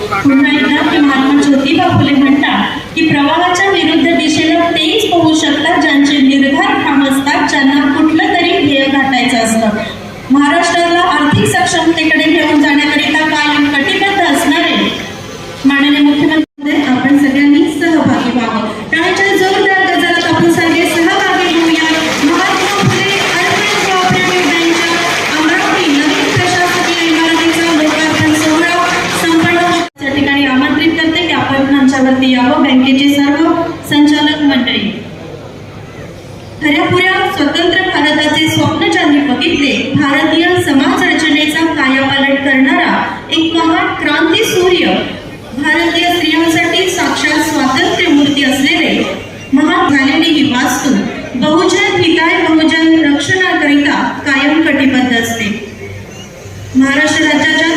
पुन्हा एकदा महात्मा ज्योतिबा फुले म्हणतात की प्रवाहाच्या विरुद्ध दिशेला तेच पोहू शकतात ज्यांचे निर्धार ठाम असतात ज्यांना कुठलं तरी ध्येय गाठायचं असतं. महाराष्ट्राला आर्थिक सक्षमतेकडे घेऊन जाण्याकरिता कायम कटिबद्ध असणारे माननीय मुख्यमंत्री सभागृहावरती यावं बँकेचे सर्व संचालक मंडळी. खऱ्यापुऱ्या स्वतंत्र भारताचे स्वप्न ज्यांनी बघितले भारतीय समाज रचनेचा कायापालट करणारा एक महान क्रांती सूर्य भारतीय स्त्रियांसाठी साक्षात स्वातंत्र्य मूर्ती असलेले महान झालेली ही वास्तू बहुजन हिताय बहुजन रक्षणाकरिता कायम कटिबद्ध असते. महाराष्ट्र राज्याच्या